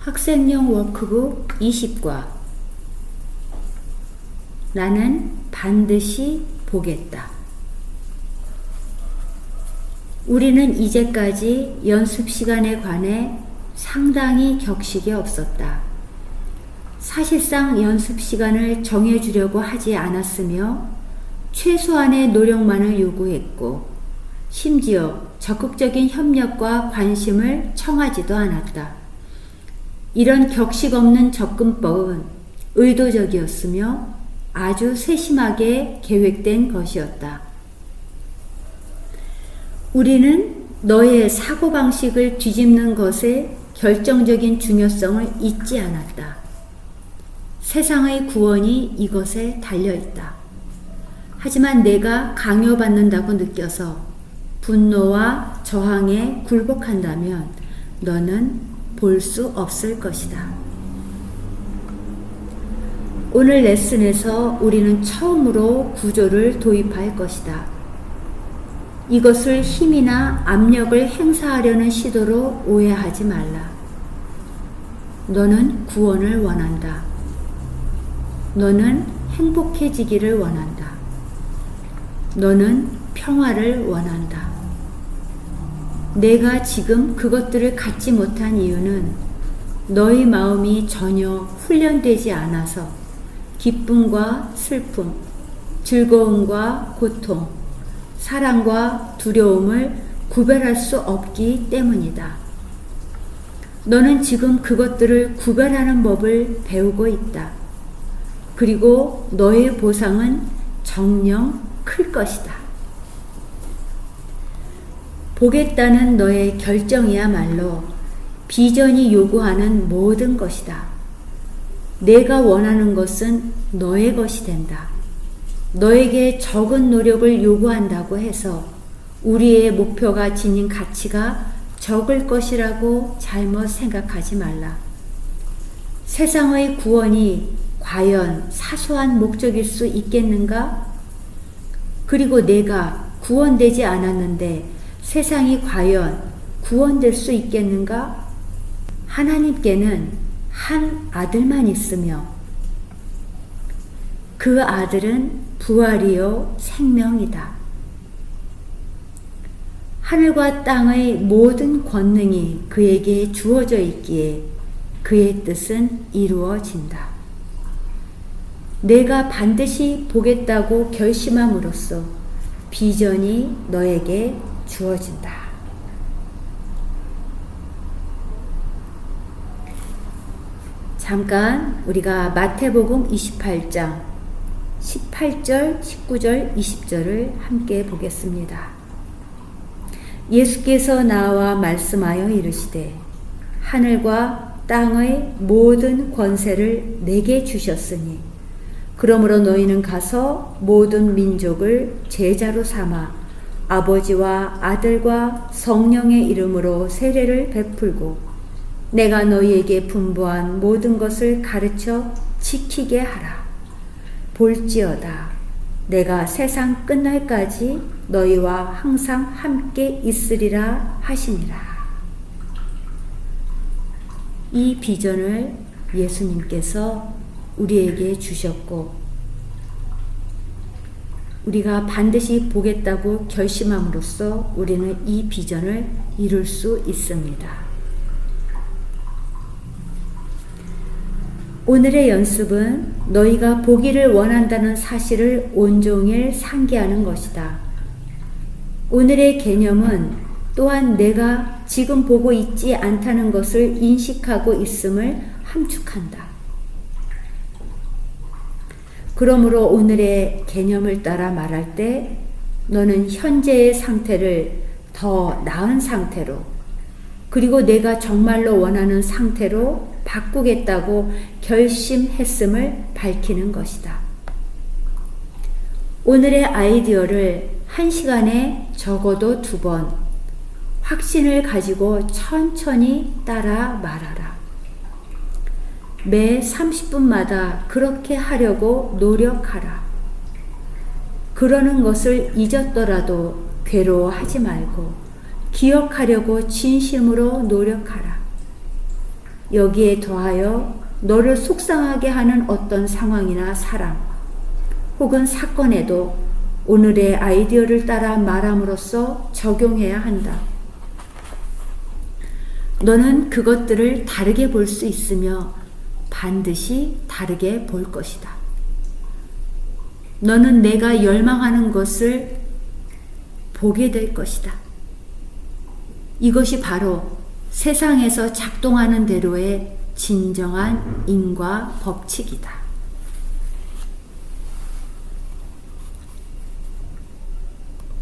학생용 워크북 20과 나는 반드시 보겠다. 우리는 이제까지 연습 시간에 관해 상당히 격식이 없었다. 사실상 연습 시간을 정해주려고 하지 않았으며 최소한의 노력만을 요구했고 심지어 적극적인 협력과 관심을 청하지도 않았다. 이런 격식 없는 접근법은 의도적이었으며 아주 세심하게 계획된 것이었다. 우리는 너의 사고방식을 뒤집는 것에 결정적인 중요성을 잊지 않았다. 세상의 구원이 이것에 달려있다. 하지만 내가 강요받는다고 느껴서 분노와 저항에 굴복한다면 너는 볼 수 없을 것이다. 오늘 레슨에서 우리는 처음으로 구조를 도입할 것이다. 이것을 힘이나 압력을 행사하려는 시도로 오해하지 말라. 너는 구원을 원한다. 너는 행복해지기를 원한다. 너는 평화를 원한다. 내가 지금 그것들을 갖지 못한 이유는 너희 마음이 전혀 훈련되지 않아서 기쁨과 슬픔, 즐거움과 고통, 사랑과 두려움을 구별할 수 없기 때문이다. 너는 지금 그것들을 구별하는 법을 배우고 있다. 그리고 너의 보상은 정령 클 것이다. 보겠다는 너의 결정이야말로 비전이 요구하는 모든 것이다. 내가 원하는 것은 너의 것이 된다. 너에게 적은 노력을 요구한다고 해서 우리의 목표가 지닌 가치가 적을 것이라고 잘못 생각하지 말라. 세상의 구원이 과연 사소한 목적일 수 있겠는가? 그리고 내가 구원되지 않았는데 세상이 과연 구원될 수 있겠는가? 하나님께는 한 아들만 있으며 그 아들은 부활이요 생명이다. 하늘과 땅의 모든 권능이 그에게 주어져 있기에 그의 뜻은 이루어진다. 내가 반드시 보겠다고 결심함으로써 비전이 너에게 주어진다. 잠깐 우리가 마태복음 28장 18절, 19절, 20절을 함께 보겠습니다. 예수께서 나와 말씀하여 이르시되 하늘과 땅의 모든 권세를 내게 주셨으니 그러므로 너희는 가서 모든 민족을 제자로 삼아 아버지와 아들과 성령의 이름으로 세례를 베풀고 내가 너희에게 분부한 모든 것을 가르쳐 지키게 하라. 볼지어다. 내가 세상 끝날까지 너희와 항상 함께 있으리라 하시니라. 이 비전을 예수님께서 우리에게 주셨고, 우리가 반드시 보겠다고 결심함으로써 우리는 이 비전을 이룰 수 있습니다. 오늘의 연습은 너희가 보기를 원한다는 사실을 온종일 상기하는 것이다. 오늘의 개념은 또한 내가 지금 보고 있지 않다는 것을 인식하고 있음을 함축한다. 그러므로 오늘의 개념을 따라 말할 때 너는 현재의 상태를 더 나은 상태로 그리고 내가 정말로 원하는 상태로 바꾸겠다고 결심했음을 밝히는 것이다. 오늘의 아이디어를 한 시간에 적어도 두 번 확신을 가지고 천천히 따라 말하라. 매 30분마다 그렇게 하려고 노력하라. 그러는 것을 잊었더라도 괴로워하지 말고 기억하려고 진심으로 노력하라. 여기에 더하여 너를 속상하게 하는 어떤 상황이나 사람 혹은 사건에도 오늘의 아이디어를 따라 말함으로써 적용해야 한다. 너는 그것들을 다르게 볼 수 있으며 반드시 다르게 볼 것이다. 너는 내가 열망하는 것을 보게 될 것이다. 이것이 바로 세상에서 작동하는 대로의 진정한 인과 법칙이다.